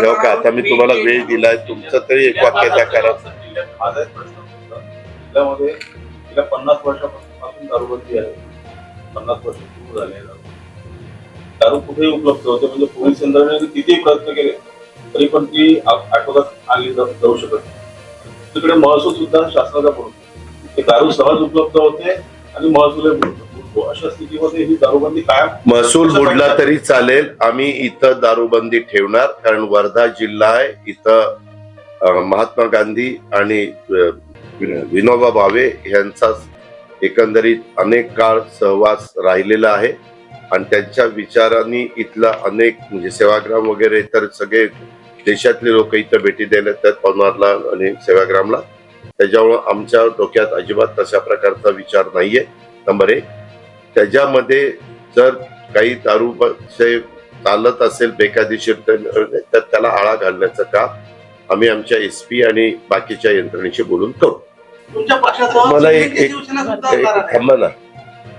हो का आता मी तुम्हाला वेळ दिलाय तुमचं तरी एक वाक्य त्या करा माझा एक प्रश्न होता जिल्ह्यामध्ये गेल्या पन्नास वर्षापासून दारूबंदी आहे पन्नास वर्ष सुरू झाले आहे दारू. दारू कुठेही उपलब्ध होते म्हणजे पोलीस यंत्रणेने कितीही प्रयत्न केले तरी पण ती आ- आटोक्यात आणली जा- जाऊ शकत नाही. तिकडे महसूल सुद्धा शासनाचा पडतो ते दारू सहज उपलब्ध होते आणि महसूलही मिळतो महसूल बुडला तरी चालेल. आम्ही इथं दारूबंदी ठेवणार कारण वर्धा जिल्हा आहे. इथं महात्मा गांधी आणि विनोबा भावे यांचा एकंदरीत अनेक काळ सहवास राहिलेला आहे. आणि त्यांच्या विचारांनी इथला अनेक म्हणजे सेवाग्राम वगैरे तर सगळे देशातले लोक इथं भेटी द्यायला येतात पवनारला आणि सेवाग्रामला. त्याच्यामुळं आमच्या डोक्यात अजिबात तशा प्रकारचा विचार नाहीये. नंबर एक. त्याच्यामध्ये जर काही दारू चालत असेल बेकायदेशीर तर त्याला आळा घालण्याचं काम आम्ही आमच्या एस पी आणि बाकीच्या यंत्रणेशी बोलून करू. मला एक- एक-. थांबा ना.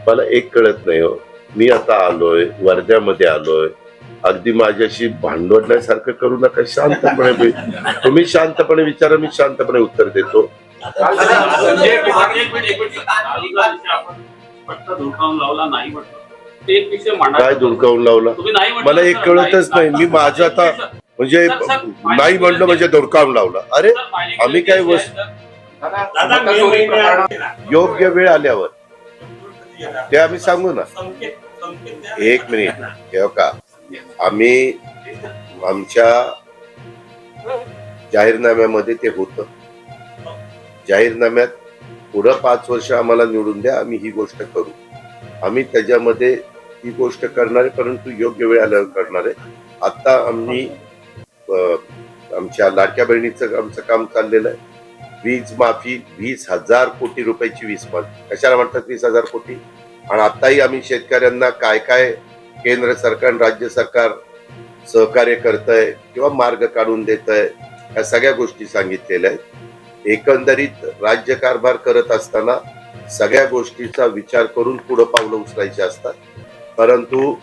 मला एक कळत नाही हो. मी आता आलोय वर्ध्यामध्ये आलोय. अगदी माझ्याशी भांडवडण्यासारखं करू नका. शांतपणे. तुम्ही शांतपणे विचारा मी शांतपणे उत्तर देतो. धुडकावून लावला नाही म्हटलं. ते एक विषय काय धुडकावून लावला? तुम्ही नाही म्हटलं मला एक कळतच नाही. मी माझं आता म्हणजे सर, सर, नाही म्हणलं म्हणजे धुडकावून लावला. अरे सर, आम्ही काय वस्तू- दादा, मे योग्य वेळ आल्यावर. ते आम्ही सांगू ना. एक मिनिट. हे का आम्ही आमच्या जाहीरनाम्यामध्ये ते होतं. जाहीरनाम्यात पुढं पाच वर्ष आम्हाला निवडून द्या आम्ही ही गोष्ट करू. आम्ही त्याच्यामध्ये ही गोष्ट करणार आहे परंतु योग्य वेळ आल्यावर करणार आहे. आता आम्ही आमच्या लाडक्या बहिणीचं आमचं काम चाललेलं आहे. वीज माफी वीस हजार कोटी रुपयाची वीज माफी. कशाला म्हणतात वीस हजार कोटी? आणि आताही आम्ही शेतकऱ्यांना काय काय केंद्र सरकार आणि राज्य सरकार सहकार्य करत आहे किंवा मार्ग काढून देत आहे या सगळ्या गोष्टी सांगितलेल्या आहेत. एकंदरीत राज्य कारभार करत असताना सगळ्या गोष्टीचा विचार करून पुढं पावलं उचलायची असतात. परंतु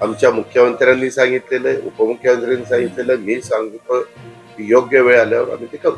आमच्या मुख्यमंत्र्यांनी सांगितलेलं उपमुख्यमंत्र्यांनी सांगितलेलं मी सांगतो योग्य वेळ आल्यावर आम्ही ते करू.